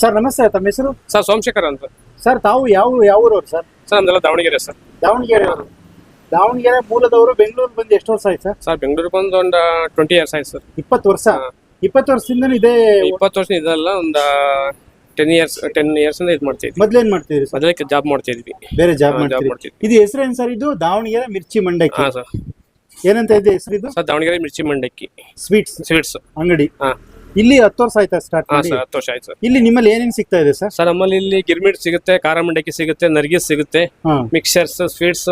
Sir ನಮಸ್ತೆ ತಮ್ಮ ಹೆಸರು? ಸರ್ ಸೋಮಶೇಖರ್ ಅಂತ. ಸರ್ ತಾವು ಯಾವ ಯಾವ ಊರವ್ರು ಸರ್? ಸರ್ ನಮ್ದೆಲ್ಲ ದಾವಣಗೆರೆ ಸರ್. ದಾವಣಗೆರೆ. ಅವರು ದಾವಣಗೆರೆ ಮೂಲದವರು ಬೆಂಗಳೂರು ಬಂದು ಎಷ್ಟು ವರ್ಷ ಆಯ್ತು ಸರ್? ಸರ್ ಬೆಂಗಳೂರು ಬಂದು ಒಂದು ಟ್ವೆಂಟಿ ಇಯರ್ಸ್ ಆಯ್ತು ಸರ್. ಇಪ್ಪತ್ತು ವರ್ಷ. ಇಪ್ಪತ್ತು ವರ್ಷದಿಂದ ಇದೇ ಇಪ್ಪತ್ತು ವರ್ಷ ಇದಲ್ಲ ಒಂದು ಟೆನ್ ಇಯರ್ಸ್ ಟೆನ್ ಇಯರ್ಸ್ ಇಂದ ಇದು ಮಾಡ್ತಿದ್ವಿ ಮೊದ್ಲೇನ್ ಮಾಡ್ತಿದ್ರಿ ಸರ್? ಮೊದಲಕ್ಕೆ ಜಾಬ್ ಮಾಡ್ತಿದ್ವಿ ಬೇರೆ ಜಾಬ್ ಹಾ, job ಮಾಡ್ತೀರಿ ಮಾಡ್ತಿದ್ವಿ. ಇದು ಹೆಸರೇನ್ ಸರ್ ಇದು? ದಾವಣಗೆರೆ ಮಿರ್ಚಿ ಮಂಡಕ್ಕಿ. ಹಾ ಸರ್. ಏನಂತ ಇದೆ ಹೆಸರು ಇದು? ಸರ್ ದಾವಣಗೆರೆ ಮಿರ್ಚಿ ಮಂಡಕ್ಕಿ. ಸ್ವೀಟ್ಸ್ ಸ್ವೀಟ್ಸ್ ಅಂಗಡಿ. ಹಾ. ಇಲ್ಲಿ ಹತ್ತು ವರ್ಷ ಆಯ್ತಾ ಸ್ಟಾರ್ಟ್ ಹಾ ಮಾಡಿ? ಸರ್ ಹತ್ತು ವರ್ಷ ಆಯ್ತು ಸರ್. ಇಲ್ಲಿ ನಿಮ್ಮಲ್ಲಿ ಏನೇನ್ ಸಿಗ್ತಾ ಇದೆ ಸರ್? ಸರ್ ನಮ್ಮಲ್ಲಿ ಇಲ್ಲಿ ಗಿರ್ಮಿಟ್ ಸಿಗುತ್ತೆ ಖಾರ ಮಂಡಕ್ಕಿ ಸಿಗುತ್ತೆ ನರ್ಗಿಸ್ ಸಿಗುತ್ತೆ ಹಾ. ಮಿಕ್ಸರ್ಸ್ ಸ್ವೀಟ್ಸ್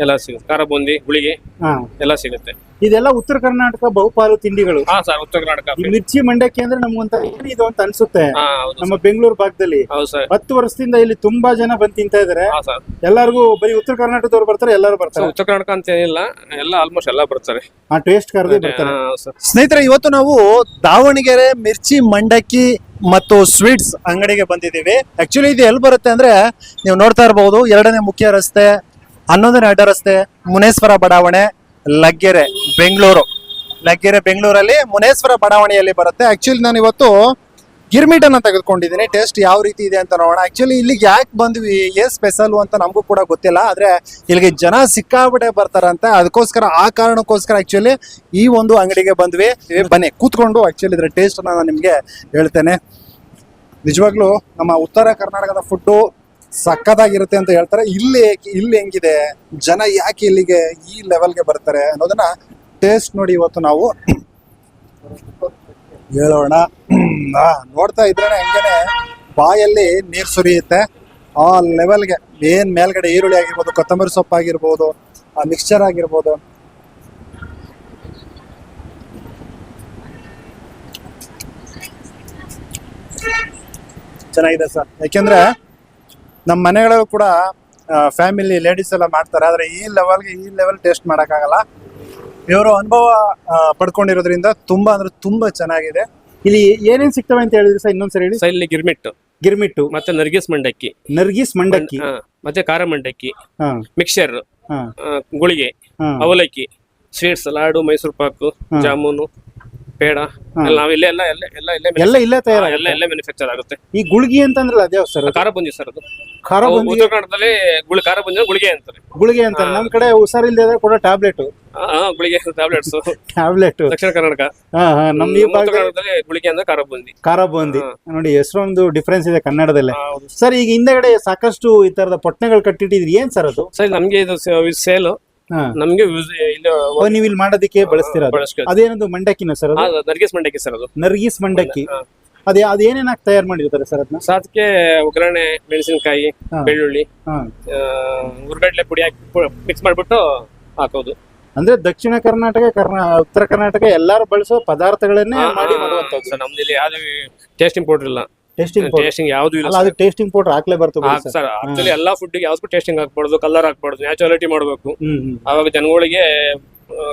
ಎಲ್ಲ ಸಿಗುತ್ತೆ. ಖಾರ ಬೂಂದಿ ಗುಳಿಗೆ ಹಾ. ಎಲ್ಲ ಸಿಗುತ್ತೆ. ಇದೆಲ್ಲ ಉತ್ತರ ಕರ್ನಾಟಕ ಬಹುಪಾಲು ತಿಂಡಿಗಳು. ಹಾ ಸರ್ ಉತ್ತರ ಕರ್ನಾಟಕ. ಈ ಮಿರ್ಚಿ ಮಂಡಕ್ಕಿ ಅಂದ್ರೆ ನಮ್ಗೊಂತ ಇದು ಅಂತ ಅನ್ಸುತ್ತೆ. ಹಾ ಹೌದು ನಮ್ಮ ಬೆಂಗಳೂರು ಭಾಗದಲ್ಲಿ. ಹೌದು ಸರ್. ಹತ್ತು ವರ್ಷದಿಂದ ಇಲ್ಲಿ ತುಂಬಾ ಜನ ಬಂದ್ ತಿಂತಾ ಇದಾರೆ. ಹಾ ಸರ್. ಎಲ್ಲರಿಗೂ ಬರೀ ಉತ್ತರ ಕರ್ನಾಟಕದವ್ರು ಬರ್ತಾರೆ ಎಲ್ಲರೂ ಬರ್ತಾರೆ. ಉತ್ತರ ಕರ್ನಾಟಕ ಅಂತ ಏನಿಲ್ಲ ಎಲ್ಲ ಆಲ್ಮೋಸ್ಟ್ ಎಲ್ಲ ಬರ್ತಾರೆ. ಆ ಟೇಸ್ಟ್ ಕರೆದೇ ಬರ್ತಾರೆ. ಹೌದು ಸರ್. ಸ್ನೇಹಿತರೆ ಇವತ್ತು ನಾವು ದಾವಣಗೆರೆ ಮಿರ್ಚಿ ಮಂಡಕ್ಕಿ ಮತ್ತು ಸ್ವೀಟ್ಸ್ ಅಂಗಡಿಗೆ ಬಂದಿದ್ದೀವಿ. ಆಕ್ಚುಲಿ ಇದು ಎಲ್ಲಿ ಬರುತ್ತೆ ಅಂದ್ರೆ ನೀವು ನೋಡ್ತಾ ಇರಬಹುದು ಎರಡನೇ ಮುಖ್ಯ ರಸ್ತೆ ಹನ್ನೊಂದನೇ ಅಡ್ಡ ರಸ್ತೆ ಮುನೇಶ್ವರ ಬಡಾವಣೆ, ಲಗ್ಗೆರೆ, ಬೆಂಗಳೂರು. ಲಗ್ಗೆರೆ, ಬೆಂಗಳೂರಲ್ಲಿ ಮುನೇಶ್ವರ ಬಡಾವಣೆಯಲ್ಲಿ ಬರುತ್ತೆ. ಆಕ್ಚುಲಿ ನಾನು ಇವತ್ತು ಗಿರ್ಮಿಟ್ ಅನ್ನ ತೆಗೆದುಕೊಂಡಿದ್ದೀನಿ. ಟೇಸ್ಟ್ ಯಾವ ರೀತಿ ಇದೆ ಅಂತ ನೋಡೋಣ. ಆಕ್ಚುಲಿ ಇಲ್ಲಿಗೆ ಯಾಕೆ ಬಂದ್ವಿ ಏ ಸ್ಪೆಷಲ್ ಅಂತ ನಮಗೂ ಕೂಡ ಗೊತ್ತಿಲ್ಲ. ಆದ್ರೆ ಇಲ್ಲಿಗೆ ಜನ ಸಿಕ್ಕಾಬಿಟ್ಟೆ ಬರ್ತಾರಂತೆ. ಅದಕ್ಕೋಸ್ಕರ, ಆ ಕಾರಣಕ್ಕೋಸ್ಕರ ಆಕ್ಚುಲಿ ಈ ಒಂದು ಅಂಗಡಿಗೆ ಬಂದ್ವಿ. ಬನ್ನಿ, ಕೂತ್ಕೊಂಡು ಆಕ್ಚುಲಿ ಇದರ ಟೇಸ್ಟ್ ನಾನು ನಿಮಗೆ ಹೇಳ್ತೇನೆ. ನಿಜವಾಗ್ಲೂ ನಮ್ಮ ಉತ್ತರ ಕರ್ನಾಟಕದ ಫುಡ್ಡು ಸಕ್ಕತ್ತಾಗಿರುತ್ತೆ ಅಂತ ಹೇಳ್ತಾರೆ. ಇಲ್ಲಿ ಇಲ್ಲಿ ಹೆಂಗಿದೆ? ಜನ ಯಾಕೆ ಇಲ್ಲಿಗೆ ಈ ಲೆವೆಲ್ಗೆ ಬರ್ತಾರೆ ಅನ್ನೋದನ್ನ ಟೇಸ್ಟ್ ನೋಡಿ ಇವತ್ತು ನಾವು ಹೇಳೋಣ. ನೋಡ್ತಾ ಇದ್ರೆ ಹಂಗೇನೆ ಬಾಯಲ್ಲಿ ನೀರು ಸುರಿಯುತ್ತೆ. ಆ ಲೆವೆಲ್ಗೆ ಏನ್ ಮೇಲ್ಗಡೆ ಈರುಳ್ಳಿ ಆಗಿರ್ಬೋದು, ಕೊತ್ತಂಬರಿ ಸೊಪ್ಪು ಆಗಿರ್ಬೋದು, ಆ ಮಿಕ್ಸ್ಚರ್ ಆಗಿರ್ಬೋದು. ಚೆನ್ನಾಗಿದೆ ಸರ್. ಯಾಕೆಂದ್ರೆ ನಮ್ಮ ಮನೆಗಳಲ್ಲೂ ಕೂಡ ಫ್ಯಾಮಿಲಿ ಲೇಡೀಸ್ ಎಲ್ಲ ಮಾಡ್ತಾರೆ. ಆದರೆ ಈ ಲೆವೆಲ್ಗೆ ಈ ಲೆವೆಲ್ ಟೇಸ್ಟ್ ಮಾಡೋಕ್ಕಾಗಲ್ಲ. ಇವರು ಅನುಭವ ಪಡ್ಕೊಂಡಿರೋದ್ರಿಂದ ತುಂಬಾ ಅಂದ್ರೆ ತುಂಬಾ ಚೆನ್ನಾಗಿದೆ. ಇಲ್ಲಿ ಏನೇನ್ ಸಿಗ್ತವೆ ಅಂತ ಹೇಳಿದ್ರಿ ಸರ್ ಇನ್ನೊಂದ್ಸರಿ ಹೇಳಿ? ಸರ್ ಇಲ್ಲಿ ಗಿರ್ಮಿಟ್ ಗಿರ್ಮಿಟ್ಟು. ಮತ್ತೆ ನರ್ಗಿಸ್ ಮಂಡಕ್ಕಿ. ನರ್ಗಿಸ್ ಮಂಡಕ್ಕಿ. ಹಾ, ಮತ್ತೆ ಖಾರ ಮಂಡಕ್ಕಿ. ಹಾ. ಮಿಕ್ಸರ್ ಹಾ. ಗುಳಿಗೆ. ಹಾ. ಅವಲಕ್ಕಿ. ಸ್ವೀಟ್ಸ್ ಲಾಡು ಮೈಸೂರು ಪಾಕು ಜಾಮೂನು. ಪೇಡ ಎಲ್ಲ ನಾವು ಇಲ್ಲೇ ಎಲ್ಲ ಎಲ್ಲ ಎಲ್ಲ ಇಲ್ಲೇ ಎಲ್ಲ ಇಲ್ಲೇ ತಯಾರ ಎಲ್ಲ ಇಲ್ಲೇ ಮ್ಯಾನುಫ್ಯಾಕ್ಚರ್ ಆಗುತ್ತೆ. ಈ ಗುಳ್ಗಿ ಅಂತಂದ್ರಲ್ಲ ಅದೇ ಸರ್ ಖಾರ ಬಂದಿ ಸರ್ ಅದು. ಖಾರ ಬಂದಿ ಉತ್ತರ ಕನ್ನಡದಲ್ಲಿ ಗುಳಿ ಖಾರ ಬಂದಿ ಗುಳಿಗೆ ಅಂತಾರೆ. ಗುಳಿಗೆ ಅಂತಾರೆ. ನಮ್ ಕಡೆ ಹುಷಾರಿಲ್ದೆ ಕೂಡ ಟ್ಯಾಬ್ಲೆಟ್. ಹಾ, ಹಾ, ಗುಳಿಗೆ ಟ್ಯಾಬ್ಲೆಟ್ಸ್. ಟ್ಯಾಬ್ಲೆಟ್. ದಕ್ಷಿಣ ಕರ್ನಾಟಕ. ಹಾ ಹಾ ನಮ್ ಈ ಉತ್ತರ ಭಾಗದಲ್ಲಿ ಕನ್ನಡದಲ್ಲಿ ಗುಳಿಗೆ ಅಂದ್ರೆ ಖಾರ ಬಂದಿ. ಖಾರ ಬಂದಿ. ನೋಡಿ ಎಷ್ಟೊಂದು ಡಿಫ್ರೆನ್ಸ್ ಇದೆ ಕನ್ನಡದಲ್ಲೇ. ಸರ್ ಈಗ ಹಿಂದೆಗಡೆ ಸಾಕಷ್ಟು ಈ ತರದ ಪೊಟ್ಟಣಗಳು ಕಟ್ಟಿಟ್ಟಿದ್ರಿ ಏನ್ ಸರ್ ಅದು? ಸರ್ ನಮ್ಗೆ ಇದು ಸೇಲ್ ನಮ್ಗೆ use- ಇಲ್ಲಿ ಓ, ನೀವ್ ಇಲ್ಲಿ ಮಾಡೋದಕ್ಕೆ ಬಳಸ್ತೀರ ಅದು? ಅದೇನದು ಮಂಡಕ್ಕಿನ ಸರ್ ಅದು? ನರ್ಗಿಸ್ ಮಂಡಕ್ಕಿ ಸರ್ ಅದು. ನರ್ಗಿಸ್ ಮಂಡಕ್ಕಿ. ಹಾ. ಅದೇ ಅದೇನೇನ್ ಹಾಕಿ ತಯಾರು ಮಾಡಿರ್ತಾರೆ ಸರ್ ಅದನ್ನ? ಸೊ ಅದಕ್ಕೆ ಒಗ್ಗರಣೆ ಮೆಣಸಿನಕಾಯಿ ಹಾ. ಬೆಳ್ಳುಳ್ಳಿ ಹಾ. ಆ, ಉರ್ಗಡ್ಲೆ ಪುಡಿ ಹಾಕಿ ಮಿಕ್ಸ್ ಮಾಡ್ಬಿಟ್ಟು ಹಾಕೋದು. ಅಂದ್ರೆ ದಕ್ಷಿಣ ಕರ್ನಾಟಕ ಕರ್ನಾ ಉತ್ತರ ಕರ್ನಾಟಕ ಎಲ್ಲಾರು ಬಳಸೋ ಪದಾರ್ಥಗಳನ್ನೇ ಮಾಡಿ ಮಾಡುವಂತದ್ದು ಸರ್ ನಮ್ದು ಇಲ್ಲಿ ಯಾವ್ದು ಟೇಸ್ಟಿಂಗ್ ಪೌಡರ್ ಇಲ್ಲ. ಟೇಸ್ಟಿಂಗ್ ಟೇಸ್ಟಿಂಗ್ ಯಾವ್ದು ಇಲ್ಲ ಅಲ್ಲ ಅದು ಟೇಸ್ಟಿಂಗ್ ಪೌಡರ್ ಹಾಕ್ಲೇ ಬರ್ತದೆ ಸರ್ ಆಕ್ಚುಲಿ ಎಲ್ಲಾ ಫುಡ್ ಯಾವ್ದು ಟೇಸ್ಟಿಂಗ್ ಹಾಕ್ಬಾರ್ದು ಕಲರ್ ಹಾಕ್ಬಾರ್ದು ನ್ಯಾಚುರಾಲಿಟಿ ಮಾಡ್ಬೇಕು. ಹ್ಮ್ ಹ್ಮ್. ಅವಾಗ ಜನಗಳಿಗೆ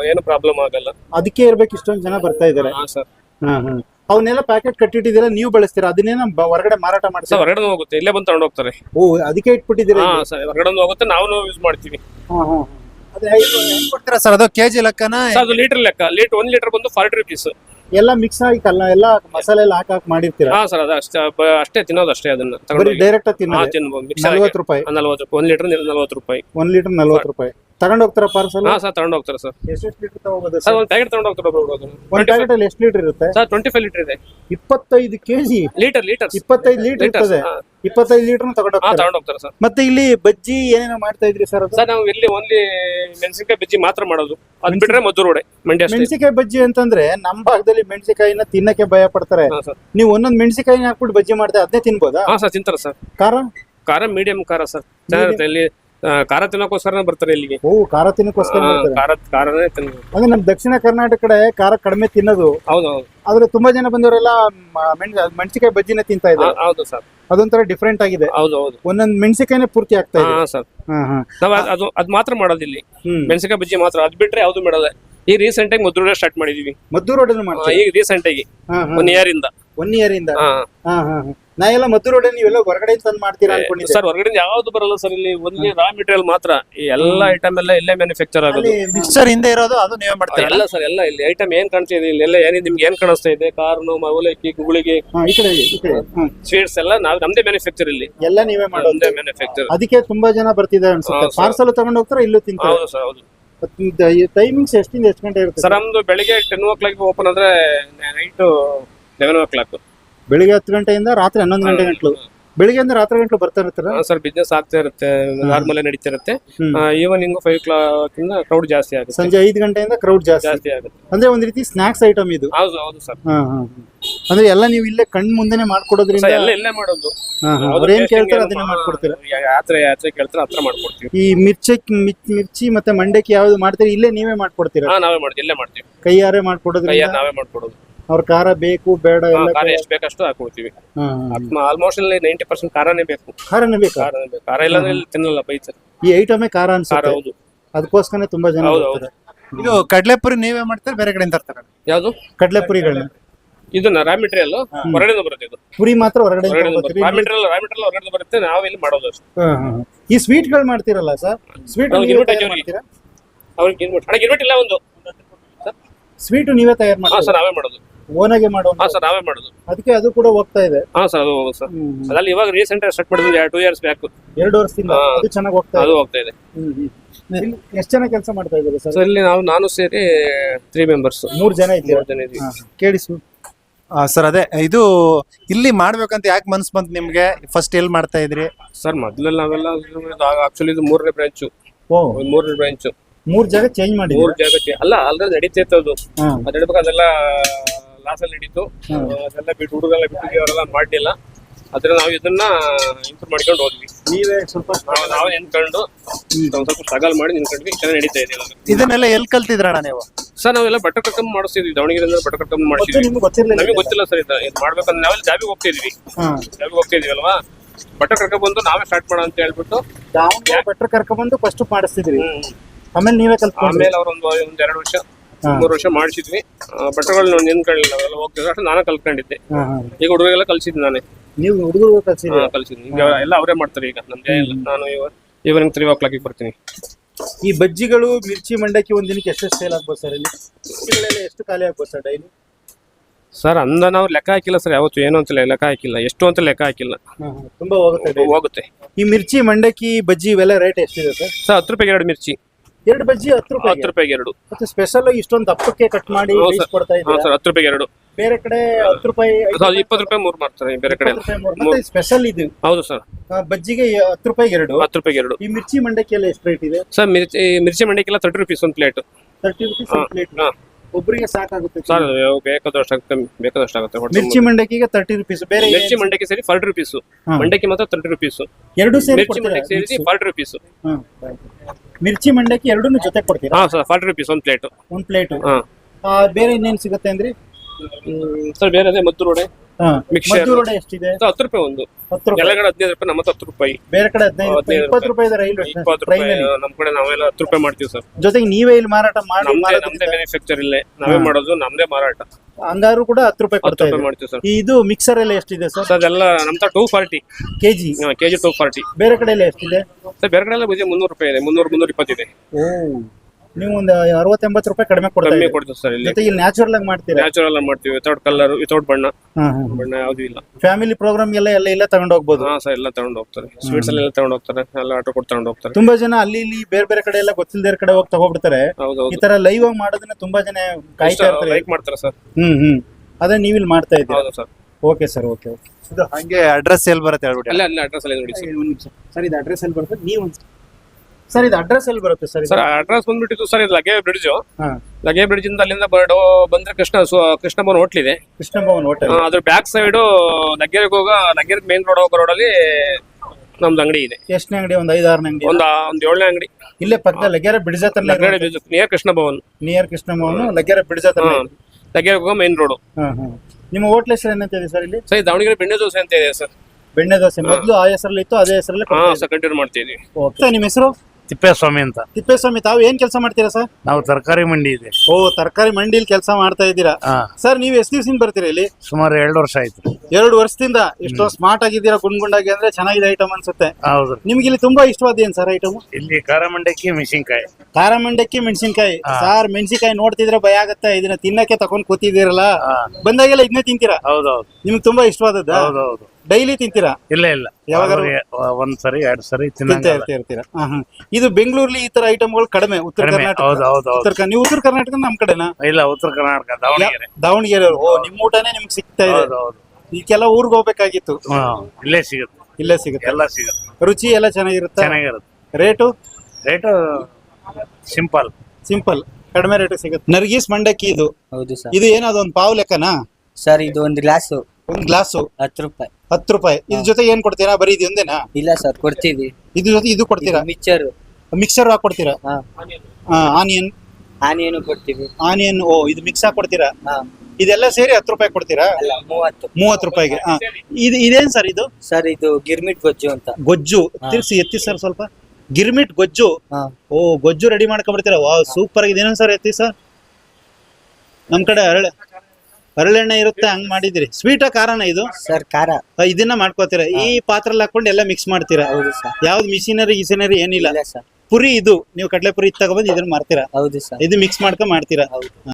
ಏನು ಪ್ರಾಬ್ಲಮ್ ಆಗಲ್ಲ. ಅದಕ್ಕೆ ಇರ್ಬೇಕು ಇಷ್ಟೊಂದು ಜನ ಬರ್ತಾ ಇದಾರೆ ಹಾ ಸರ್ ಹ್ಮ್ ಅವನ್ನೆಲ್ಲ ಪ್ಯಾಕೆಟ್ ಕಟ್ಟಿಟ್ಟಿದ್ದೀರಾ ನೀವು ಬಳಸ್ತೀರಾ? ಅದನ್ನೇನ ಹೊರಗಡೆ ಮಾರಾಟ ಸರ್ ಮಾಡ್ತೀರಾ ಹೊರಗಡೆ ಹೋಗುತ್ತೆ ಇಲ್ಲೇ ಬಂದು ತಗೊಂಡು ಹೋಗ್ತಾರೆ. ಓ ಅದಕ್ಕೆ ಇಟ್ಬಿಟ್ಟಿದ್ದೀರಾ ಹಾ ಸರ್ ಹೊರಗಡೆ ಹೋಗುತ್ತೆ ನಾವು ಯೂಸ್ ಮಾಡ್ತೀವಿ. ಹಾ ಹಾ ಅದೇ ಹೆಂಗ್ ಕೊಡ್ತೀರಾ ಸರ್ ಅದು ಕೆಜಿ ಲೆಕ್ಕನ? ಸರ್ ಅದು ಲೀಟರ್ ಲೆಕ್ಕ ಲೀಟರ್ ಒಂದ್ ಲೀಟರ್ ಬಂದು ಫಾರ್ಟಿ ರುಪೀಸ್ ಎಲ್ಲ ಮಿಕ್ಸ್ ಆಗಿ ಕಲ್ಲ ಎಲ್ಲ ಮಸಾಲೆ ಎಲ್ಲ ಹಾಕಿ ಹಾಕಿ ಮಾಡಿರ್ತೀರಾ? ಹಾ ಸರ್ ಅದು ಅಷ್ಟೇ ಅಷ್ಟೇ ತಿನ್ನೋದು ಅಷ್ಟೇ ಅದನ್ನ ಬರೀ ತಗೊಂಡು ಡೈರೆಕ್ಟ್ ಹಾ ತಿನ್ನೋದು ತಿನ್ಬೋದು ಮಿಕ್ಸ್ ನಲ್ವತ್ತು ರೂಪಾಯಿ. ನಲ್ವತ್ತು ರೂಪಾಯಿ. ಒಂದ್ ಲೀಟರ್ ನಲ್ವತ್ತು ರೂಪಾಯಿ. ಒಂದ್ ಲೀಟರ್ ನಲ್ವತ್ತು ರೂಪಾಯಿ. ತಗೊಂಡ್ ಹೋಗ್ತಾರ ಪಾರ್ಸಲ್ ಹಾ ಸರ್ ತಗೊಂಡು ಹೋಗ್ತಾರೆ ಸರ್. ಎಷ್ಟೆಷ್ಟು ಲೀಟರ್ ತಗೋಬೋದು ಸರ್? ಒಂದು ಪ್ಯಾಕೆಟ್ ತಗೊಂಡು ಹೋಗ್ತಾರೆ ಒಬ್ರು. ಒಂದ್ ಪ್ಯಾಕೆಟ್ ಅಲ್ಲಿ ಎಷ್ಟು ಲೀಟರ್ ಇರುತ್ತೆ? ಸರ್ ಟ್ವೆಂಟಿ ಫೈವ್ ಲೀಟರ್ ಇದೆ. ಇಪ್ಪತ್ತೈದು ಕೆಜಿ? ಲೀಟರ್ ಲೀಟರ್ ಇಪ್ಪತ್ತೈದು ಲೀಟರ್ ಇರ್ತದೆ. ಇಪ್ಪತ್ತೈದು ಲೀಟರ್ ತಗೊಂಡ್ ಹೋಗ್ತಾರೆ. ಸರ್. ಮತ್ತೆ ಇಲ್ಲಿ ಬಜ್ಜಿ ಏನೇನೋ ಮಾಡ್ತಾ ಇದ್ರಿ ಸರ್ ಸರ್ ನಾವು ಇಲ್ಲಿ ಓನ್ಲಿ ಮೆಣಸಿನಕಾಯಿ ಬಜ್ಜಿ ಮಾತ್ರ ಮಾಡೋದು. ಅದ್ ಬಿಟ್ರೆ ಮದ್ದೂರು ವಡೆ ಮಂಡ್ಯ ಅಷ್ಟೇ ಮೆಣಸಿಕಾಯಿ ಬಜ್ಜಿ ಅಂತಂದ್ರೆ ನಮ್ ಭಾಗದಲ್ಲಿ ಮೆಣಸಿಕಾಯಿನ ತಿನ್ನಕ್ಕೆ ಭಯ ಪಡ್ತಾರೆ. ನೀವು ಒಂದೊಂದ್ ಮೆಣಸಿಕಾಯಿನ ಹಾಕ್ಬಿಟ್ಟು ಬಜ್ಜಿ ಮಾಡ್ತಾರೆ ಅದನ್ನೇ ತಿನ್ಬೋದಾ? ಹಾ ಸರ್ ತಿಂತಾರೆ ಸರ್. ಖಾರ? ಖಾರ ಮೀಡಿಯಂ ಖಾರ ಸರ್. ಚೆನ್ನಾಗಿರುತ್ತೆ ಇಲ್ಲಿ ಖಾರ ತಿನ್ನೋಕೋಸ್ಕರ ಬರ್ತಾರೆ ಇಲ್ಲಿಗೆ. ಓ ಖಾರ ತಿನ್ನಕ್ಕೋಸ್ಕರ ಆ, ಮಾಡ್ತಾರೆ ಖಾರ ಖಾರನೇ ಅಂದ್ರೆ ನಮ್ ದಕ್ಷಿಣ ಕರ್ನಾಟಕ ಕಡೆ ಖಾರ ಕಡಿಮೆ ತಿನ್ನೋದು ಹೌದು ಹೌದು ಆದ್ರೆ ತುಂಬಾ ಜನ ಬಂದವರೆಲ್ಲ ಮ- ಮೆಣ್- ಬಜ್ಜಿನ ತಿಂತಾ ಹಾ, ಇದ್ದಾರೆ ಹೌದು ಸರ್. ಅದೊಂಥರ ಡಿಫ್ರೆಂಟ್ ಆಗಿದೆ. ಹೌದು ಹೌದು ಒಂದೊಂದ್ ಮೆಣಸಿನಕಾಯಿನೇ ಪೂರ್ತಿ ಆಗ್ತಾ ಇದೆ. ಹಾ ಸರ್. ಹಾ ಹಾ. ನಾವ್ ಅದ್- ಅದು ಅದ್ ಮಾತ್ರ ಮಾಡೋದು ಇಲ್ಲಿ. ಹ್ಮ್. ಮೆಣಸಿನಕಾಯಿ ಬಜ್ಜಿ ಮಾತ್ರ. ಅದ್ ಬಿಟ್ರೆ ಯಾವ್ದು ಮಾಡೋದೇ. ಈ ರೀಸೆಂಟ್ ಆಗಿ ಮದ್ದೂರು ಸ್ಟಾರ್ಟ್ ಮಾಡಿದೀವಿ. ಮದ್ದೂರು ರೋಡಲ್ಲಿ ಮಾಡ್ತಾರೆ? ಈಗ ರೀಸೆಂಟ್ ಆಗಿ. ಹಾ ಹಾ. ಒನ್ ಇಯರ್ ಇಂದ. ಒನ್ ಇಯರ್ ಇಂದ? ಹಾ. ಹಾ ಹಾ. ನಾ ಎಲ್ಲ ಮದ್ದು ರೋಡ್ ನೀವೆಲ್ಲ ಹೊರಗಡೆ ತಂದು ಮಾಡ್ತೀರಾ ಅನ್ಕೊಂಡಿದ್ದೆ. ಸರ್ ಹೊರಗಡೆ ಯಾವ್ದು ಬರಲ್ಲ ಸರ್ ಇಲ್ಲಿ. ಒಂದೇ ರಾ ಮೆಟೀರಿಯಲ್ ಮಾತ್ರ. ಈ ಎಲ್ಲಾ ಐಟಮ್ ಎಲ್ಲ ಇಲ್ಲೇ ಮ್ಯಾನುಫ್ಯಾಕ್ಚರ್ ಆಗೋದು. ಮಿಕ್ಸರ್ ಹಿಂದೆ ಇರೋದು ಅದು ನೀವೇ ಮಾಡ್ತೀರಾ? ಎಲ್ಲ ಸರ್ ಎಲ್ಲ ಇಲ್ಲಿ ಐಟಮ್ ಏನ್ ಕಾಣ್ತಿದೆ ಇಲ್ಲಿ ಎಲ್ಲ ಏನಿದೆ ನಿಮ್ಗೆ ಏನ್ ಕಾಣಿಸ್ತಾ ಇದೆ? ಕಾರ್ನು ಅವಲಕ್ಕಿ ಗುಳಿಗೆ ಹಾ, ಈ ಕಡೆ ಈ ಕಡೆ ಹ್ಮ್. ಸ್ವೀಟ್ಸ್ ಎಲ್ಲ ನಾವ್ ನಮ್ದೇ ಮ್ಯಾನುಫ್ಯಾಕ್ಚರ್ ಇಲ್ಲಿ. ಎಲ್ಲ ನೀವೇ ಮಾಡೋದು. ನಮ್ದೇ ಮ್ಯಾನುಫ್ಯಾಕ್ಚರ್ ಅದಕ್ಕೆ ತುಂಬಾ ಜನ ಬರ್ತಿದ್ದಾರೆ ಅನ್ಸುತ್ತೆ. ಹೌದು, sir. ಪಾರ್ಸಲ್ ತಗೊಂಡು ಹೋಗ್ತಾರೆ ಇಲ್ಲೂ ತಿಂತಾರೆ. ಹೌದು ಸರ್ ಹೌದು. ಟೈಮಿಂಗ್ಸ್ ಎಷ್ಟಿಂದ ಎಷ್ಟು ಗಂಟೆ ಇರುತ್ತೆ ಸರ್ ನಮ್ದು ಬೆಳಿಗ್ಗೆ ಟೆನ್ ಓ ಕ್ಲಾಕ್ ಓಪನ್ ಅಂದ್ರೆ ನೈಟ್ ಲೆವೆನ್ ಓ ಕ್ಲಾಕ್ ಬೆಳಿಗ್ಗೆ ಹತ್ತು ಗಂಟೆಯಿಂದ ರಾತ್ರಿ ಹನ್ನೊಂದು ಗಂಟೆ ಗಂಟ್ಲು. ಬೆಳಿಗ್ಗೆ ಅಂದ್ರೆ ರಾತ್ರಿ ಗಂಟ್ಲು ಬರ್ತಾ ಇರ್ತಾರ ಸರ್ ಬಿಸ್ನೆಸ್ ಆಗ್ತಾ ಇರುತ್ತೆ. ನಾರ್ಮಲ್ ನಡೀತಾ ಇರುತ್ತೆ. ಈವನ್ ಹಿಂಗ್ ಫೈವ್ ಕ್ಲಾಕ್ ಇಂದ ಕ್ರೌಡ್ ಜಾಸ್ತಿ ಆಗುತ್ತೆ. ಸಂಜೆ ಐದು ಗಂಟೆಯಿಂದ ಕ್ರೌಡ್ ಜಾಸ್ತಿ. ಜಾಸ್ತಿ ಆಗುತ್ತೆ. ಅಂದ್ರೆ ಒಂದ್ ರೀತಿ ಸ್ನಾಕ್ಸ್ ಐಟಮ್ ಇದು. ಹೌದು ಹೌದು ಸರ್. ಅಂದ್ರೆ ಎಲ್ಲ ನೀವು ಇಲ್ಲೇ ಕಣ್ ಮುಂದೆನೆ ಮಾಡ್ಕೊಡೋದ್ರಿಂದ ಎಲ್ಲ ಇಲ್ಲೇ ಮಾಡೋದು. ಹಾ, ಹಾ. ಅವ್ರು ಏನ್ ಕೇಳ್ತಾರೆ ಅದನ್ನ ಮಾಡ್ಕೊಡ್ತೀರಾ? ಯಾತ್ರೆ ಯಾತ್ರೆ ಕೇಳ್ತಾರೆ ಹತ್ರ ಮಾಡ್ಕೊಡ್ತೀವಿ. ಈ ಮಿರ್ಚಿ ಮಿರ್ಚಿ- ಮತ್ತೆ ಮಂಡಕ್ಕಿ ಯಾವ್ದು ಮಾಡ್ತೀರಿ? ಇಲ್ಲೇ ನೀವೇ ಮಾಡ್ಕೊಡ್ತೀರಾ? ನಾವೇ ಮಾಡ್ತೀವಿ ಇಲ್ಲೇ ಮಾಡ್ತೀವಿ. ಕೈಯಾರೆ ಮಾಡ್ಕೊಡೋದ್ರಿಂದ? ಕೈಯಾರ ನಾವೇ ಮಾಡ್ಕೊಡೋದು. ಅವ್ರ ಖಾರ ಬೇಕು ಬೇಡ ಎಲ್ಲ ಖಾರ ಎಷ್ಟು ಬೇಕಷ್ಟು ಹಾಕೊಳ್ತೀವಿ. ಆಲ್ಮೋಸ್ಟ್ ಅಲ್ಲಿ ನೈಂಟಿ ಪರ್ಸೆಂಟ್ ಖಾರನೇ ಬೇಕು. ಖಾರನೇ ಬೇಕಾ? ಖಾರನೇ ಬೇಕು. ಖಾರ ಇಲ್ಲಾಂದ್ರೆ ಇಲ್ಲಿ ತಿನ್ನಲ್ಲ ಬೈತಾರೆ. ಈ ಐಟಮೇ ಖಾರ ಖಾರ ಅನ್ಸುತ್ತೆ ಹೌದು. ಅದಕ್ಕೋಸ್ಕರನೇ ತುಂಬಾ ಜನ ಹೌದು, ಬರ್ತಾರೆ. ಇದು ಕಡ್ಲೆಪುರಿ ನೀವೇ ಮಾಡ್ತಾರೆ ಬೇರೆ ಕಡೆಯಿಂದ ತರ್ತಾರೆ? ಯಾವುದು? ಕಡ್ಲೆಪುರಿಗಳನ್ನ. ಇದನ್ನ ರಾ ಮೆಟೀರಿಯಲ್ ಹೊರಗಡೆ ಬರುತ್ತೆ ಇದು. ಪುರಿ ಮಾತ್ರ ಹೊರಗಡೆ ಬರುತ್ತೆ? ರಾ ಮೆಟೀರಿಯಲ್ ರಾ ಮೆಟೀರಿಯಲ್ ಹೊರಗಡೆ ಬರುತ್ತೆ. ನಾವು ಇಲ್ಲಿ ಮಾಡೋದು ಅಷ್ಟೇ. ಈ ಸ್ವೀಟ್ಗಳು ಮಾಡ್ತೀರಲ್ಲ ಸರ್ ಸ್ವೀಟ್ ನಾವು ನೀವೇ ಗಿರ್ಮಿಟ್ ತಯಾರು. ಮಾಡ್ತೀರಾ? ಅವ್ರಿಗೆ ಗಿರ್ಮಿಟ್ ಹಣ ಗಿರ್ಮಿಟ್ ಇಲ್ಲ ಒಂದು. ಸ್ವೀಟ್ ನೀವೇ ತಯಾರು ಹಾ ಮಾಡ್ತೀರಾ? ಸರ್ ನಾವೇ ಮಾಡೋದು. ಓನಾಗೆ ಮಾಡೋ ಹಾ ಸರ್ ನಾವೇ ಮಾಡೋದು. ಅದಕ್ಕೆ ಅದು ಕೂಡ ಹೋಗ್ತಾ ಇದೆ. ಹಾ ಸರ್ ಅದು ಸರ್. ಹ್ಮ್, ಹ್ಮ್. ಅದ್ರಲ್ಲಿ ಇವಾಗ ರೀಸೆಂಟ್ ಸ್ಟಾರ್ಟ್ ಮಾಡಿದ್ವಿ ಟೂ ಇಯರ್ಸ್ ಬ್ಯಾಕ್ ಎರಡು ವರ್ಷದಿಂದ ಹಾ. ಅದು ಚೆನ್ನಾಗಿ ಹೋಗ್ತಾ ಅದು ಇದೆ ಹೋಗ್ತಾ ಇದೆ. ಹ್ಮ್, ಹ್ಮ್. ಇಲ್ಲಿ ಎಷ್ಟು ಜನ ಕೆಲಸ ಮಾಡ್ತಾ ಇದ್ದಾರೆ ಸರ್? ಸೊ ಇಲ್ಲಿ ನಾವು ನಾನು ಸೇರಿ ತ್ರೀ ಮೆಂಬರ್ಸ್ ಮೂರ್ ಜನ ಇದ್ದೀರಾ? ಮೂರು ಜನ ಇದ್ದೀವಿ. ಕೇಳಿಸು. ಸರ್ ಅದೇ ಇದು ಇಲ್ಲಿ ಮಾಡ್ಬೇಕಂತ ಯಾಕೆ ಮನ್ಸ್ ಬಂತು ನಿಮ್ಗೆ? ಫಸ್ಟ್ ಎಲ್ಲಿ ಮಾಡ್ತಾ ಇದ್ರಿ? ಸರ್ ಮೊದ್ಲೆಲ್ಲ ನಾವೆಲ್ಲ ಆಕ್ಚುಲಿ ಇದು ಮೂರನೇ ಬ್ರಾಂಚು ಓ. ಮೂರನೇ ಬ್ರಾಂಚು ಮೂರ್ ಜಾಗ ಚೇಂಜ್ ಮಾಡಿ ಮೂರ್ ಜಾಗಕ್ಕೆ ಅಲ್ಲ ಅಲ್ರಲ್ಲಿ ನಡೀತಾ ಇತ್ತು ಅದು. ಹಾ. ಅದ್ ಹೇಳ್ಬೇಕು ಅದೆಲ್ಲ ಲಾಸ್ ಅಲ್ಲಿ ನಡೀತು ಅದೆಲ್ಲ ಬಿಟ್ಟು ಹುಡುಗರೆಲ್ಲ ಬಿಟ್ಟು ಅವರೆಲ್ಲ ಮಾಡಲಿಲ್ಲ. ಅದ್ರ ನಾವು ಇದನ್ನ ಇಂಪ್ರೂವ್ ಮಾಡ್ಕೊಂಡು ಹೋದ್ವಿ. ನೀವೇ ಸ್ವಲ್ಪ ನಾವು ನಾವು ನಿಂತ್ಕೊಂಡು ನಾವು ಸ್ವಲ್ಪ ಸ್ಟ್ರಗಲ್ ಮಾಡಿ ನಿಂತ್ಕೊಂಡ್ವಿ. ಚೆನ್ನಾಗಿ ನಡೀತಾ ಇದೆ. ಇದನ್ನೆಲ್ಲ ಎಲ್ಲಿ ಕಲ್ತಿದ್ರಣ ನೀವು? ಸರ್ ನಾವೆಲ್ಲ ಬಟ್ಟೆ ಕರ್ಕೊಂಡ್ ಮಾಡಿಸ್ತಿದ್ವಿ. ದಾವಣಗೆರೆಯಿಂದ ಬಟ್ಟೆ ಕರ್ಕೊಂಡ್ ಮಾಡಿಸಿದ್ವಿ ನಮಗೆ ಗೊತ್ತಿಲ್ಲ ಸರ್ ಇದು ಇದು ಮಾಡ್ಬೇಕಂದ್ರೆ ನಾವೆಲ್ಲ ಜಾಬಿಗೆ ಹೋಗ್ತಿದ್ವಿ. ಜಾಬಿಗೆ ಹೋಗ್ತಿದ್ವಿ ಅಲ್ವಾ? ಬಟ್ಟೆ ಕರ್ಕೊಂಡು ಬಂದು ನಾವೇ ಸ್ಟಾರ್ಟ್ ಮಾಡೋಣ ಅಂತ ಹೇಳ್ಬಿಟ್ಟು ಬಟ್ಟೆ ಕರ್ಕೊಂಡು ಬಂದು ಫಸ್ಟ್ ಮಾಡಿಸ್ತಿದ್ವಿ ಆಮೇಲೆ ನೀವೇ ಕಲ್ತ್ಕೊಂಡ್ರಿ. ಆಮೇಲೆ ಅವ್ರೊಂದು ಒಂದ್ ಎರಡು ವರ್ಷ. ಮೂರು ವರ್ಷ ಮಾಡಿಸಿದ್ವಿ. ಬಟ್ಟೆಗಳು ನಿಂತ್ಕೊಳ್ಳಿಲ್ಲ ಅವೆಲ್ಲ ಹೋಗ್ತಿದ್ರು. ನಾನು ಕಲ್ತ್ಕೊಂಡಿದ್ದೆ. ಈಗ ಹುಡುಗರೆಲ್ಲ ಕಲ್ಸಿದ್ದೆ ನಾನೇ. ನೀವು ಹುಡುಗರು ಕಲ್ಸಿದ್ರಿ ಹಾ, ಕಲ್ಸಿದ್ದೀನಿ. ಈಗ ಎಲ್ಲ ಅವರೇ ಮಾಡ್ತಾರೆ ಈಗ. ನಮ್ಗೆ ಇಲ್ಲ ನಾನು ಈವ್ನಿಂಗ್ ತ್ರೀ ಓ ಕ್ಲಾಕಿಗೆ ಬರ್ತೀನಿ. ಈ ಬಜ್ಜಿಗಳು ಮಿರ್ಚಿ ಮಂಡಕ್ಕಿ ಒಂದ್ ದಿನಕ್ಕೆ ಎಷ್ಟು ಸೇಲ್ ಆಗ್ಬೋದು ಸರ್ ಇಲ್ಲಿ? ಎಷ್ಟು ಖಾಲಿ ಆಗ್ಬೋದು ಸರ್ ಡೈಲಿ ಸರ್ ಅಂದ ನಾವು ಲೆಕ್ಕ ಹಾಕಿಲ್ಲ ಸರ್ ಯಾವತ್ತು ಏನು ಅಂತ ಲೆಕ್ಕ ಹಾಕಿಲ್ಲ. ಎಷ್ಟು ಅಂತ ಲೆಕ್ಕ ಹಾಕಿಲ್ಲ. ತುಂಬಾ ಹೋಗುತ್ತೆ daily. ಹೋಗುತ್ತೆ ಈ ಮಿರ್ಚಿ ಮಂಡಕ್ಕಿ ಬಜ್ಜಿ ಇವೆಲ್ಲ ರೇಟ್ ಎಷ್ಟಿದೆ ಸರ್ ಸರ್ ಹತ್ತು ರೂಪಾಯಿಗೆ ಎರಡು ಮಿರ್ಚಿ. ಎರಡು ಬಜ್ಜಿ ಹತ್ತು ರೂಪಾಯಿ ಹತ್ತು ರೂಪಾಯಿಗೆ. ಎರಡು. ಮತ್ತೆ ಸ್ಪೆಷಲ್ ಇಷ್ಟೊಂದು ದಪ್ಪಕ್ಕೆ ಕಟ್ ಮಾಡಿ ಸರ್. ಕೊಡ್ತಾ ಹಾ ಇದ್ದೀರಾ? ಸರ್ ಹತ್ತು ರೂಪಾಯಿಗೆ ಎರಡು. ಬೇರೆ ಕಡೆ ಹತ್ತು ರೂಪಾಯಿ ಅದು ಇಪ್ಪತ್ತು ರೂಪಾಯಿ ಮೂರು ಮಾಡ್ತಾರೆ ಬೇರೆ ಕಡೆ ಎಲ್ಲ. ಮತ್ತೆ ಸ್ಪೆಷಲ್ ಇದು. ಹೌದು ಸರ್. ಆ, ಬಜ್ಜಿಗೆ ಹತ್ತು ರೂಪಾಯಿಗೆ ಎರಡು. ಹತ್ತು ರೂಪಾಯಿಗೆ ಎರಡು. ಈ ಮಿರ್ಚಿ ಮಂಡಕ್ಕಿ ಎಲ್ಲ ಎಷ್ಟು ರೇಟ್ ಇದೆ? ಸರ್ ಮಿರ್ಚಿ ಮಿರ್ಚಿ ಮಂಡಿಗೆಲ್ಲ ತರ್ಟಿ ರುಪೀಸ್ ಒಂದು ಪ್ಲೇಟ್ ತರ್ಟಿ ರುಪೀಸ್ ಪ್ಲೇಟ್ ಹಾ. ಒಬ್ಬರಿಗೆ ಸಾಕಾಗುತ್ತೆ. ಸರ್ ಬೇಕಾದಷ್ಟು ಆಗುತ್ತೆ ಬೇಕಾದಷ್ಟು ಆಗುತ್ತೆ. ಹೊಟ್ಟೆ ಮಿರ್ಚಿ ಮಂಡಕ್ಕಿಗೆ ತರ್ಟಿ ರುಪೀಸ್ ಬೇರೆ. ಮಿರ್ಚಿ ಮಂಡಕ್ಕಿ ಸೇರಿ ಫಾರ್ಟಿ ರುಪೀಸ್ ಹಾ. ಮಂಡಕ್ಕಿ ಮಾತ್ರ ತರ್ಟಿ ರುಪೀಸ್ ಎರಡು ಸೇರಿ ಮಿರ್ಚಿ ಕೊಡ್ತೀರಾ? ಮಂಡಕ್ಕಿ ಸೇರಿಸಿ ಫಾರ್ಟಿ ರುಪೀಸ್ ಹಾ. ಮಿರ್ಚಿ ಮಂಡಕ್ಕಿ ಎರಡನ್ನೂ ಜೊತೆ ಕೊಡ್ತೀರಾ? ಹಾ ಸರ್ ಫಾರ್ಟಿ ರುಪೀಸ್ ಒಂದು ಪ್ಲೇಟ್ ಒಂದ್ ಪ್ಲೇಟ್ ಹಾ. ಬೇರೆ ಇನ್ನೇನ್ ಸಿಗುತ್ತೆ ಅಂದ್ರೆ? ಸರ್ ಬೇರೆ ಅದೇ ಮದ್ದು ರೋಡೆ ಮದ್ದೂರು ವಡೆ. ಎಷ್ಟಿದೆ? ಸರ್ ಹತ್ತು ರೂಪಾಯಿ ಒಂದು. ಹತ್ತು ಎಲ್ಲ ಕಡೆ ಹದಿನೈದು ರೂಪಾಯಿ ನಮ್ಮ ಹತ್ತು ರೂಪಾಯಿ. ಬೇರೆ ಕಡೆ ಹದಿನೈದು ಇಪ್ಪತ್ತು ರೂಪಾಯಿ. ಇದೆ ರೈಲ್ವೆ ಇಪ್ಪತ್ತು ರೂಪಾಯಿ ನಮ್ಮ ಕಡೆ ನಾವೆಲ್ಲ ಹತ್ತು ರೂಪಾಯಿ ಮಾಡ್ತೀವಿ ಸರ್. ಜೊತೆಗೆ ನೀವೇ ಇಲ್ಲಿ ಮಾರಾಟ ಮಾಡಿ ನಮ್ದೇ ನಮ್ದೇ ಮ್ಯಾನುಫ್ಯಾಕ್ಚರ್ ಇಲ್ಲೇ. ನಾವೇ ಮಾಡೋದು ನಮ್ದೇ ಮಾರಾಟ. ಹಂಗಾರು ಕೂಡ ಹತ್ತು ರೂಪಾಯಿ ಹತ್ತು ಕೊಡ್ತಾ ರೂಪಾಯಿ ಮಾಡ್ತೀವಿ ಸರ್. ಇದು ಮಿಕ್ಸರ್ ಎಲ್ಲ ಎಷ್ಟಿದೆ ಸರ್? ಸರ್ ಅದೆಲ್ಲ ನಮ್ಮ two forty KG. KG two forty ಬೇರೆ ಕಡೆ ಎಲ್ಲ ಎಷ್ಟಿದೆ? ಸರ್ ಬೇರೆ ಕಡೆ ಎಲ್ಲ ಮುನ್ನೂರು ರೂಪಾಯಿ ಇದೆ ಮುನ್ನೂರು ಮುನ್ನೂರ ಇಪ್ಪತ್ತಿದೆ ನೀವು ಒಂದು ಅರವತ್ತೆಂಬತ್ತು ರೂಪಾಯಿ ಕಡಿಮೆ ಕೊಡ್ತಾ ಕಮ್ಮಿ ಇದ್ದೀರಿ. ಕೊಡ್ತೀವಿ ಸರ್ ಇಲ್ಲಿ. ಜೊತೆಗೆ ಇಲ್ಲಿ ನ್ಯಾಚುರಲ್ ಆಗಿ ಮಾಡ್ತೀರಾ? ನ್ಯಾಚುರಲ್ ಮಾಡ್ತೀವಿ. ವಿತೌಟ್ ಕಲರ್ ವಿತೌಟ್ ಬಣ್ಣ. ಬಣ್ಣ ಯಾವ್ದು ಇಲ್ಲ. ಫ್ಯಾಮಿಲಿ ಪ್ರೋಗ್ರಾಮ್ ಎಲ್ಲ ಎಲ್ಲ ಇಲ್ಲೇ ತಗೊಂಡು ಹೋಗ್ಬೋದು? ಹಾ ಸರ್ ಎಲ್ಲ ತಗೊಂಡು ಹೋಗ್ತಾರೆ. ಸ್ವೀಟ್ಸ್ ಎಲ್ಲ ತಗೊಂಡು ಹೋಗ್ತಾರೆ. ಎಲ್ಲ ಆಟೋ ಕೊಟ್ಟು ತಗೊಂಡು ಹೋಗ್ತಾರೆ. ತುಂಬಾ ಜನ ಅಲ್ಲಿ ಇಲ್ಲಿ ಬೇರೆ ಬೇರೆ ಕಡೆ ಎಲ್ಲ ಗೊತ್ತಿಲ್ಲದ ಕಡೆ ಹೋಗಿ ತಗೊಬಿಡ್ತಾರೆ. ಹೌದು ಈ ತರ ಲೈವ್ ಆಗಿ ಮಾಡೋದನ್ನ ತುಂಬಾ ಜನ ಕಾಯ್ತಾ ಇರ್ತಾರೆ. ಲೈಕ್ ಮಾಡ್ತಾರೆ ಸರ್ ಹ್ಮ್ ಹ್ಮ್. ಅದೇ ನೀವು ಇಲ್ಲಿ ಮಾಡ್ತಾ ಇದ್ದೀರಾ? ಹೌದು sir okay sir okay okay ಇದು ಹಂಗೆ ಅಡ್ರೆಸ್ ಎಲ್ಲಿ ಬರುತ್ತೆ ಹೇಳ್ಬಿಟ್ಟು? ಅಲ್ಲೇ ಅಲ್ಲೇ ಅಡ್ರೆಸ್ ಅಲ್ಲಿ ನೋಡಿ ಸರ್ ಸರ್ ಇದು ಅಡ್ರೆಸ್ ಎಲ್ಲಿ ಬರುತ್ತೆ? ನೀವು ಒಂದು ಸರ್ ಇದು ಅಡ್ರೆಸ್ ಎಲ್ಲಿ ಬರುತ್ತೆ ಸರ್ ಸರ್ ಅಡ್ರೆಸ್ ಬಂದ್ಬಿಟ್ಟಿತ್ತು ಸರ್ ಇದು ಲಗೇ ಬ್ರಿಡ್ಜ್ ಹಾ. ಲಗೇ ಬ್ರಿಡ್ಜ್ ಇಂದ ಅಲ್ಲಿಂದ ಬರ್ಡೋ ಬಂದ್ರೆ ಕೃಷ್ಣ ಸು- ಕೃಷ್ಣ ಭವನ್ ಹೋಟ್ಲ್ ಇದೆ. ಕೃಷ್ಣ ಭವನ್ ಹೋಟೆಲ್ ಆ, ಅದ್ರ ಬ್ಯಾಕ್ ಸೈಡ್ ಲಗೇರಿಗೆ ಹೋಗ ಲಗೇರಿ ಮೇನ್ ರೋಡ್ ಹೋಗೋ ಅಲ್ಲಿ ನಮ್ದು ಅಂಗಡಿ ಇದೆ. ಎಷ್ಟನೇ ಅಂಗಡಿ? ಒಂದ್ ಐದಾರನೇ ಅಂಗಡಿ ಒಂದ್ ಒಂದ್ ಏಳನೇ ಅಂಗಡಿ. ಇಲ್ಲೇ ಪಕ್ಕದ Laggere bridge Laggere near Krishna Bhavan. Near Krishna Bhavan Laggere bridge ಹತ್ರ ಲಗೇರಿಗೆ ಹೋಗೋ ಮೇನ್ ರೋಡ್ ಹಾ ಹಾ. ನಿಮ್ಮ ಹೋಟ್ಲ್ ಹೆಸರು ಏನಂತ ಇದೆ ಸರ್ ಇಲ್ಲಿ? ಸರ್ ದಾವಣಗೆರೆ ಬೆಣ್ಣೆ ದೋಸೆ ಅಂತ ಇದೆ ಸರ್. ಬೆಣ್ಣೆ ದೋಸೆ. ಮೊದಲು ಆ ಹೆಸರಲ್ಲಿ ಇತ್ತು ಅದೇ ಹೆಸರಲ್ಲಿ ಹಾ ಸರ್ ಕಂಟಿನ್ಯೂ ಮಾಡ್ತಿದೀವಿ ಓಕೆ. ನಿಮ್ಮ ಹೆಸರು? ತಿಪ್ಪೇಸ್ವಾಮಿ ಅಂತ. ತಿಪ್ಪೇಸ್ವಾಮಿ ತಾವು ಏನ್ ಕೆಲಸ ಮಾಡ್ತೀರಾ ಸರ್? ನಾವು ತರಕಾರಿ ಮಂಡಿ ಇದೆ. ಓ ತರಕಾರಿ ಮಂಡಿಲಿ ಕೆಲಸ ಮಾಡ್ತಾ ಇದ್ದೀರಾ? ಹಾ. ಸರ್ ನೀವು ಎಷ್ಟು ದಿವಸದಿಂದ ಬರ್ತೀರಾ ಇಲ್ಲಿ? ಸುಮಾರು ಎರಡು ವರ್ಷ ಆಯ್ತು. ಎರಡು ವರ್ಷದಿಂದ ಎಷ್ಟೋ ಸ್ಮಾರ್ಟ್ ಆಗಿದ್ದೀರಾ ಗುಂಡ್ಗುಂಡಾಗಿ ಅಂದ್ರೆ ಚೆನ್ನಾಗಿದೆ ಐಟಮ್ ಅನ್ಸುತ್ತೆ. ಹೌದು. ನಿಮ್ಗೆ ಇಲ್ಲಿ ತುಂಬಾ ಇಷ್ಟವಾದ ಏನ್ ಸರ್ ಐಟಮ್ ಇಲ್ಲಿ ಖಾರ ಮಂಡಕ್ಕಿ ಮೆಣಸಿನ್ಕಾಯಿ. ಖಾರ ಮಂಡಕ್ಕಿ ಮೆಣಸಿನ್ಕಾಯಿ ಸಾರ್ ಮೆಣಸಿನ್ಕಾಯಿ ನೋಡ್ತಿದ್ರೆ ಭಯ ಆಗತ್ತೆ. ಇದನ್ನ ತಿನ್ನಕ್ಕೆ ತಕೊಂಡ್ ಕೂತಿದ್ದೀರಲ್ಲ. ಬಂದಾಗೆಲ್ಲ ಇದನ್ನೇ ತಿಂತೀರಾ? ಹೌದೌದು. ನಿಮ್ಗೆ ತುಂಬಾ ಇಷ್ಟವಾದದ್ದು? ಹೌದೌದು. ಡೈಲಿ ತಿಂತೀರಾ? ಇಲ್ಲ ಇಲ್ಲ. ಯಾವಾಗ? ಒಂದ್ ಸರಿ ಎರಡ್ ಸರಿ ತಿಂತಾ ತಿನ್ನಂಗಲ್ಲ ಇರ್ತೀರಾ? ಇರ್ತೀರಾ ಹಾ, ಹಾ. ಇದು ಬೆಂಗಳೂರಲ್ಲಿ ಈ ತರ ಐಟಮ್ಗಳು ಕಡಿಮೆ ಉತ್ತರ ಕಡಿಮೆ. ಕರ್ನಾಟಕ. ಹೌದು ಹೌದು ಹೌದು. ಉತ್ತರ ಕರ್- ನೀವು ಉತ್ತರ ಕರ್ನಾಟಕ ನಮ್ ಕಡೆನಾ? ಇಲ್ಲ ಉತ್ತರ ಕರ್ನಾಟಕ ದಾವಣಗೆರೆ. ದಾವಣಗೆರೆ ಓ ನಿಮ್ ಊಟನೇ ನಿಮ್ಗೆ ಸಿಗ್ತಾ ಇದೆ. ಹೌದು ಹೌದು. ಈಗೆಲ್ಲ ಊರ್ಗ್ ಹೋಗ್ಬೇಕಾಗಿತ್ತು. ಹಾ ಇಲ್ಲೇ ಸಿಗುತ್ತೆ. ಇಲ್ಲೇ ಸಿಗುತ್ತೆ. ಎಲ್ಲ ಸಿಗುತ್ತೆ. ರುಚಿ ಎಲ್ಲ ಚೆನ್ನಾಗಿರುತ್ತೆ? ಚೆನ್ನಾಗಿರುತ್ತೆ. ರೇಟು ರೇಟು ಸಿಂಪಲ್ ಸಿಂಪಲ್ ಕಡಿಮೆ ರೇಟ್ ಸಿಗುತ್ತೆ. ನರ್ಗೀಸ್ ಮಂಡಕ್ಕಿ ಇದು. ಹೌದು ಸರ್. ಇದು ಏನದು ಒಂದು ಪಾವ್ ಲೆಕ್ಕನಾ? ಸರ್ ಇದು ಒಂದು ಗ್ಲಾಸು. ಒಂದ್ ಗ್ಲಾಸು. ಹತ್ತು ರೂಪಾಯಿ. ಹತ್ತು ರೂಪಾಯಿ. ಇದ್ರ ಜೊತೆ ಏನ್ ಕೊಡ್ತೀರಾ? ಬರೀ ಇದು ಒಂದೇನಾ? ಇಲ್ಲ ಸರ್ ಕೊಡ್ತೀವಿ. ಇದ್ರ ಜೊತೆ ಇದು ಕೊಡ್ತೀರಾ? ಮಿಕ್ಸರ್ ಮಿಕ್ಸರ್ ಹಾಕೊಡ್ತೀರಾ ಹಾ. ಆನಿಯನ್ ಆನಿಯನು ಕೊಡ್ತೀವಿ. ಆನಿಯನ್ ಓ ಇದು ಮಿಕ್ಸ್ ಹಾಕೊಡ್ತೀರಾ ಹಾ. ಇದೆಲ್ಲ ಸೇರಿ ಹತ್ತು ರೂಪಾಯಿ ಕೊಡ್ತೀರಾ? ಅಲ್ಲ ಮೂವತ್ತು. ಮೂವತ್ತು ರೂಪಾಯಿಗೆ ಹಾ. ಇದು ಇದೇನ್ ಸರ್ ಇದು? ಸರ್ ಇದು ಗಿರ್ಮಿಟ್ ಗೊಜ್ಜು ಅಂತ. ಗೊಜ್ಜು. ತಿರ್ಸಿ ಎತ್ತಿ ಸರ್ ಸ್ವಲ್ಪ. ಗಿರ್ಮಿಟ್ ಗೊಜ್ಜು. ಹಾ. ಓ ಗೊಜ್ಜು ರೆಡಿ ಮಾಡ್ಕೊಂಡ್ಬಿಡ್ತೀರಾ? ವಾ ಸೂಪರ್ ಆಗಿದೆ. ಏನೋ ಸರ್ ಎತ್ತಿ ಸರ್. ನಮ್ ಕಡೆ ಹರಳೆ ಹರಳೆಣ್ಣೆ ಇರುತ್ತೆ ಹಂಗ್ ಮಾಡಿದಿರಿ ಸ್ವೀಟ ಖಾರನ ಇದು? ಸರ್ ಖಾರ. ಆ, ಇದನ್ನ ಮಾಡ್ಕೋತೀರಾ? ಈ ಪಾತ್ರ ಹಾಕೊಂಡು ಎಲ್ಲ ಮಿಕ್ಸ್ ಮಾಡ್ತೀರಾ? ಹೌದು ಸರ್. ಯಾವ್ದು ಮಿಷಿನರಿ ಗಿಸಿನರಿ ಏನಿಲ್ಲ. ಇಲ್ಲ ಸರ್. ಪುರಿ ಇದು ನೀವು ಕಡಲೆ ಪುರಿ ತಗೊಬಂದು ಇದನ್ನ ಮಾಡ್ತೀರಾ? ಹೌದು ಸರ್. ಇದು ಮಿಕ್ಸ್ ಮಾಡ್ಕೊಂಡ್ ಮಾಡ್ತೀರಾ? ಹೌದು.